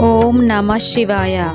ఓం నమ శివాయ.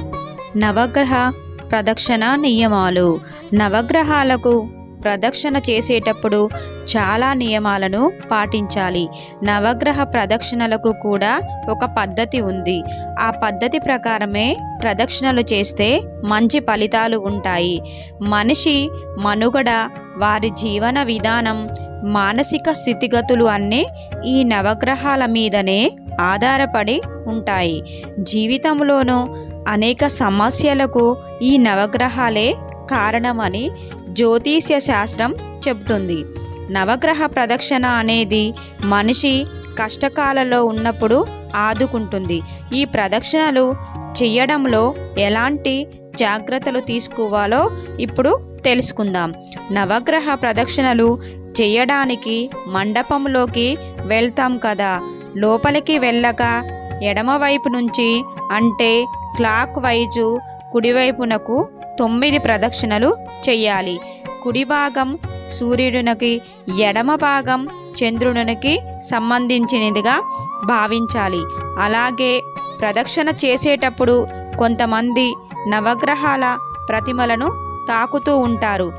నవగ్రహ ప్రదక్షిణ నియమాలు. నవగ్రహాలకు ప్రదక్షిణ చేసేటప్పుడు చాలా నియమాలను పాటించాలి. నవగ్రహ ప్రదక్షిణలకు కూడా ఒక పద్ధతి ఉంది. ఆ పద్ధతి ప్రకారమే ప్రదక్షిణలు చేస్తే మంచి ఫలితాలు ఉంటాయి. మనిషి మనుగడ వారి జీవన విధానం మానసిక స్థితిగతులు అన్నీ ఈ నవగ్రహాల మీదనే ఆధారపడి ఉంటాయి. జీవితంలోనూ అనేక సమస్యలకు ఈ నవగ్రహాలే కారణమని జ్యోతిష్య శాస్త్రం చెబుతుంది. నవగ్రహ ప్రదక్షిణ అనేది మనిషి కష్టకాలలో ఉన్నప్పుడు ఆదుకుంటుంది. ఈ ప్రదక్షిణలు చేయడంలో ఎలాంటి జాగ్రత్తలు తీసుకోవాలో ఇప్పుడు తెలుసుకుందాం. నవగ్రహ ప్రదక్షిణలు చేయడానికి మండపంలోకి వెళ్తాం కదా. లోపలికి వెళ్ళక ఎడమవైపు నుంచి అంటే క్లాక్ వైజు కుడివైపునకు తొమ్మిది ప్రదక్షిణలు చెయ్యాలి. కుడి భాగం సూర్యుడికి ఎడమ భాగం చంద్రునికి సంబంధించినదిగా భావించాలి. అలాగే ప్రదక్షిణ చేసేటప్పుడు కొంతమంది నవగ్రహాల ప్రతిమలను తాకుతూ ఉంటారు.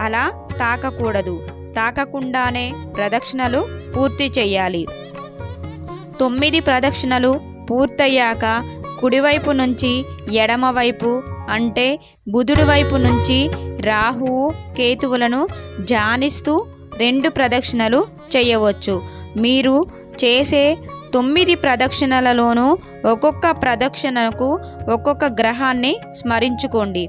అలా తాకకూడదు. తాకకుండానే ప్రదక్షిణలు పూర్తి చేయాలి తొమ్మిది ప్రదక్షిణలు పూర్తయ్యాక కుడివైపు నుంచి ఎడమవైపు అంటే బుధుడి వైపు నుంచి రాహువు కేతువులను జానిస్తూ రెండు ప్రదక్షిణలు చేయవచ్చు. మీరు చేసే తొమ్మిది ప్రదక్షిణలలోనూ ఒక్కొక్క ప్రదక్షిణకు ఒక్కొక్క గ్రహాన్ని స్మరించుకోండి.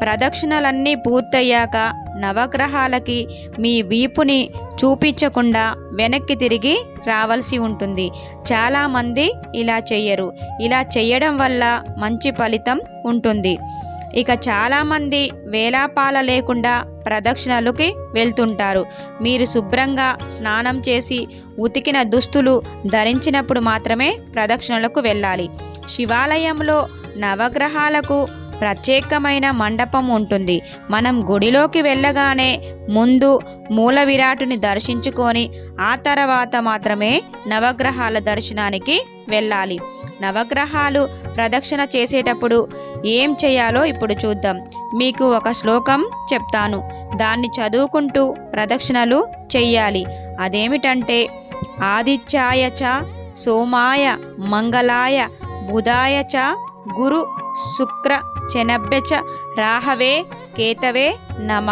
ప్రదక్షిణలన్నీ పూర్తయ్యాక నవగ్రహాలకి మీ వీపుని చూపించకుండా వెనక్కి తిరిగి రావాల్సి ఉంటుంది. చాలామంది ఇలా చెయ్యరు. ఇలా చేయడం వల్ల మంచి ఫలితం ఉంటుంది. ఇక చాలామంది వేలాపాల లేకుండా ప్రదక్షిణలకి వెళ్తుంటారు. మీరు శుభ్రంగా స్నానం చేసి ఉతికిన దుస్తులు ధరించినప్పుడు మాత్రమే ప్రదక్షిణలకు వెళ్ళాలి. శివాలయంలో నవగ్రహాలకు ప్రత్యేకమైన మండపం ఉంటుంది. మనం గుడిలోకి వెళ్ళగానే ముందు మూల విరాటుని దర్శించుకొని ఆ తర్వాత మాత్రమే నవగ్రహాల దర్శనానికి వెళ్ళాలి. నవగ్రహాలు ప్రదక్షిణ చేసేటప్పుడు ఏం చేయాలో ఇప్పుడు చూద్దాం. మీకు ఒక శ్లోకం చెప్తాను. దాన్ని చదువుకుంటూ ప్రదక్షిణలు చెయ్యాలి. అదేమిటంటే ఆదిత్యాయ చ సోమాయ మంగళాయ బుధాయ చ గురు శుక్ర శనభ్యచ రాహవే కేతవే నమ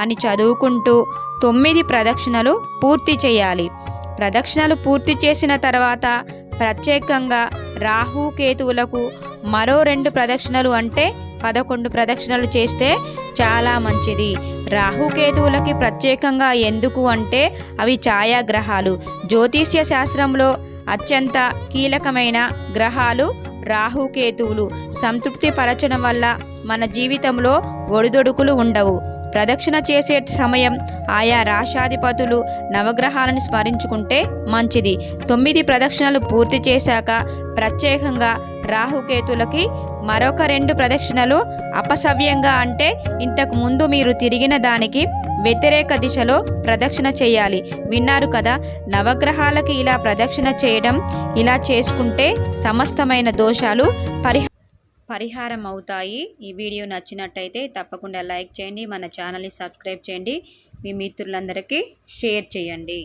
అని చదువుకుంటూ తొమ్మిది ప్రదక్షిణలు పూర్తి చేయాలి. ప్రదక్షిణలు పూర్తి చేసిన తర్వాత ప్రత్యేకంగా రాహు కేతువులకు మరో రెండు ప్రదక్షిణలు అంటే పదకొండు ప్రదక్షిణలు చేస్తే చాలా మంచిది. రాహుకేతువులకి ప్రత్యేకంగా ఎందుకు అంటే అవి ఛాయాగ్రహాలు. జ్యోతిష్య శాస్త్రంలో అత్యంత కీలకమైన గ్రహాలు రాహుకేతువులు సంతృప్తి పరచడం వల్ల మన జీవితంలో ఒడిదొడుకులు ఉండవు. ప్రదక్షిణ చేసే సమయం ఆయా రాశాధిపతులు నవగ్రహాలను స్మరించుకుంటే మంచిది. తొమ్మిది ప్రదక్షిణలు పూర్తి చేశాక ప్రత్యేకంగా రాహుకేతులకి మరొక రెండు ప్రదక్షిణలు అపసవ్యంగా అంటే ఇంతకు ముందు మీరు తిరిగిన దానికి వ్యతిరేక దిశలో ప్రదక్షిణ చేయాలి. విన్నారు కదా నవగ్రహాలకి ఇలా ప్రదక్షిణ చేయడం ఇలా చేసుకుంటే సమస్తమైన దోషాలు పరిహ పరిహారం అవుతాయి ఈ వీడియో నచ్చినట్టయితే తప్పకుండా లైక్ చేయండి మన ఛానల్ని సబ్స్క్రైబ్ చేయండి. మీ మిత్రులందరికీ షేర్ చేయండి.